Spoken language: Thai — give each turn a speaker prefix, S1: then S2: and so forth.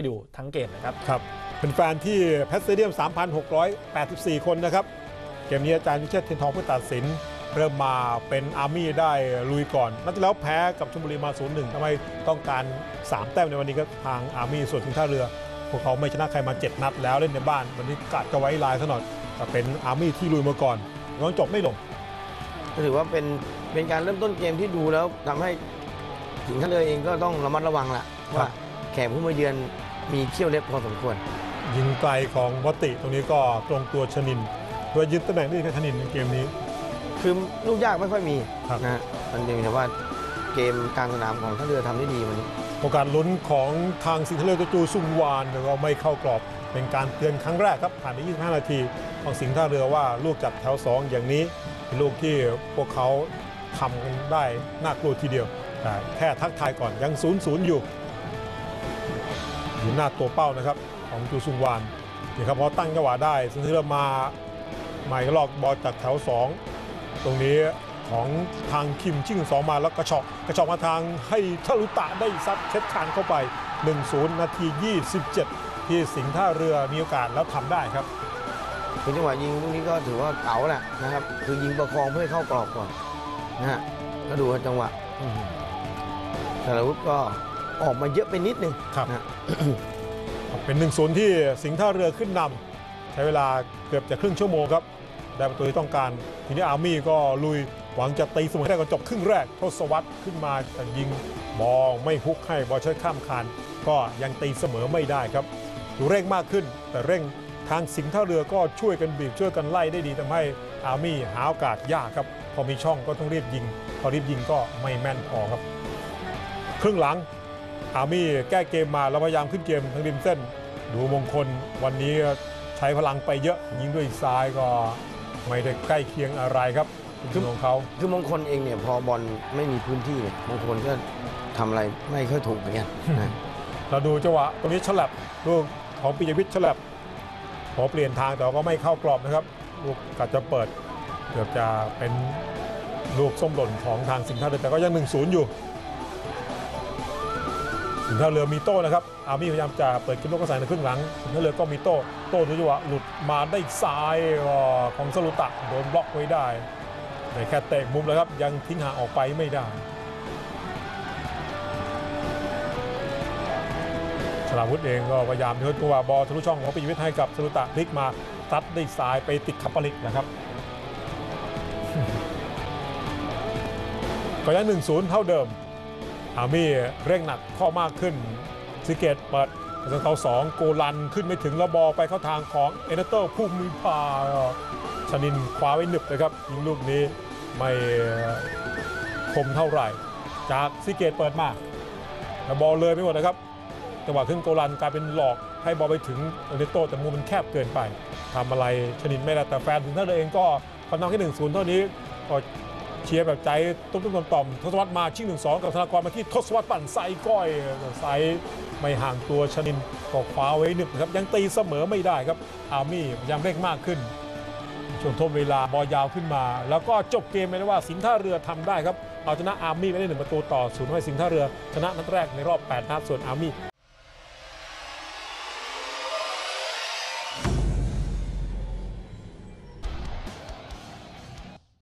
S1: ให้ดูทั้งเกมนะครับ
S2: ครับเป็นแฟนที่แพทสเตเดียม 3,684 คนนะครับ เกมนี้อาจารย์วิเชษฐ์เทียนทองผู้ตัดสิน เริ่มมาเป็นอาร์มี่ได้ลุยก่อนนัดที่แล้วแพ้กับชลบุรีมา 0-1ทำไมต้องการ 3 แต้มในวันนี้ก็ทางอาร์มี่ส่วนถึงท่าเรือพวกเขาไม่ชนะใครมา 7 นัดแล้วเล่นในบ้าน วันนี้กัดจะไว้ลายซะหน่อยแต่เป็นอาร์มี่ที่ลุยมาก่อนยังจบไม่ลง
S3: ก็ถือว่าเป็นเป็นการเริ่มต้นเกมที่ดูแล้วทำให้ถึงท่าเรือเองก็ต้องระมัดระวังละว่าแขกผู้มาเยือน มีเขี้ยวเล็บพอสมควร
S2: ยิงไกลของวัตติตรงนี้ก็ตรงตัวชนินโดยยึดตำแหน่งได้แค่ชนินในเกมนี้
S3: คือลูกยากไม่ค่อยมี
S2: ครับ
S3: นะฮะมันยังแต่ว่าเกมกลางสนามของท่าเรือทำได้ดีวันนี้
S2: โอกาสลุ้นของทางสิงห์ทะเลจูซุงวานแต่ก็ไม่เข้ากรอบเป็นการเตือนครั้งแรกครับผ่านไป 25 นาที ของสิงห์ท่าเรือว่าลูกจากแถว 2 อย่างนี้เป็นลูกที่พวกเขาทำกันได้น่ากลัวทีเดียวแต่แค่ทักทายก่อนยัง 0-0 อยู่ อยู่หน้าตัวเป้านะครับของจูซุงวานนี่ครับพอตั้งจังหวะได้สิงห์ท่าเรือมาใหม่ก็ลอกบอลจากแถว 2 ตรงนี้ของทางคิมชิ่งสองมาแล้วกระชอกกระชอกมาทางให้ทะลุตะได้ซัดเช็ดคานเข้าไป 1-0 นาที 27 ที่สิงห์ท่าเรือมีโอกาสแล้วทำได้ครับ
S3: คือจังหวะยิงลูกนี้ก็ถือว่าเก๋าแหละนะครับ คือยิงประคองเพื่อให้เข้ากรอบก่อนนะฮะก็ดูจังหวะสารวุฒิก็ ออกมาเยอะไปนิดนึง
S2: ครับ
S3: นะฮะ
S2: เป็น1-0ที่สิงห์ท่าเรือขึ้นนำใช้เวลาเกือบจะครึ่งชั่วโมงครับ ได้ประตูที่ต้องการ ทีนี้อาร์มี่ก็ลุยหวังจะตีเสมอให้ได้ก่อนจบครึ่งแรกทศวรรษขึ้นมาแต่ยิงบอลไม่ฮุกให้บอลเชิดข้ามคานก็ยังตีเสมอไม่ได้ครับดูเร่งมากขึ้น แต่เร่งทางสิงห์ท่าเรือก็ช่วยกันบีบช่วยกันไล่ได้ดีทำให้อาร์มี่หาโอกาสยากครับ พอมีช่องก็ต้องรีบยิง พอรีบยิงก็ไม่แม่นพอครับ ครึ่งหลัง อาร์มี่แก้เกมมาแล้วพยายามขึ้นเกมทางริมเส้น ดูมงคลวันนี้ใช้พลังไปเยอะ ยิงด้วยซ้ายก็ไม่ได้ใกล้เคียงอะไรครับทีมของเขา
S3: คือมงคลเองเนี่ยพอบอลไม่มีพื้นที่เนี่ยมงคลก็ทำอะไรไม่ค่อยถูกเหมือนกันนะ
S2: เราดูจังหวะตรงนี้ฉลับลูกของปิยวิทย์ฉลับขอเปลี่ยนทางแต่ก็ไม่เข้ากรอบนะครับ ลูกกัดจะเปิดเกือบจะเป็นลูกส้มหล่นของทางสิงห์ท่าเรือแต่ก็ยัง1นศูนย์อยู่ สิงห์ท่าเรือมีโต้นะครับ อาร์มี่พยายามจะเปิดเกมลูกกระสายในครึ่งหลังสิงห์ท่าเรือก็มีโต้โต้ด้วยจังหวะหลุดมาได้ซ้ายของสลุตะโดนบล็อกไว้ได้แต่แค่เตะมุมแล้วครับยังทิ้งห่างออกไปไม่ได้สลาวุธเองก็พยายามเทิร์นตัวบอลทะลุช่องของปิยวิทย์ให้กับสลุตะพลิกมาซัดได้ซ้ายไปติดคัปปลิกนะครับก็ยังหนึ่งศูนย์เท่าเดิม อาร์มี่เร่งหนักข้อมากขึ้นซิเกตเปิดเซนเขาสองโกลันขึ้นไม่ถึงแล้วบอลไปเข้าทางของเอเนเตอร์ผู้มีพาชนินคว้าไว้หนึบเลยครับยิงลูกนี้ไม่คมเท่าไหร่ จากซิเกตเปิดมาแล้วบอลเลยไปหมดนะครับจังหวะขึ้นโกลันกลายเป็นหลอกให้บอลไปถึงเอเนโตแต่มุมมันแคบเกินไปทำอะไรชนินไม่ได้แต่แฟนถึงท่าเอเองก็พอนำแค่หนึ่งศูนย์เท่านี้ก็ เชียร์แบบใจตุ้มๆต่อมทศวรรษมาชิงหนึ่งสองกับธนากรมาที่ทศวรรษปั่นไซก้อยไซไม่ห่างตัวชนินก็คว้าไว้หนึบนะครับยังตีเสมอไม่ได้ครับอาร์มี่ยายามเร่งมากขึ้นช่วงทดเวลาบอลยาวขึ้นมา แล้วก็จบเกมไปเลยว่าสิงห์ท่าเรือทำได้ครับเอาชนะอาร์มี่ไปได้หนึ่งประตูต่อศูนย์ให้สิงห์ท่าเรือชนะนัดแรกในรอบ 8 นัดส่วนอาร์มี่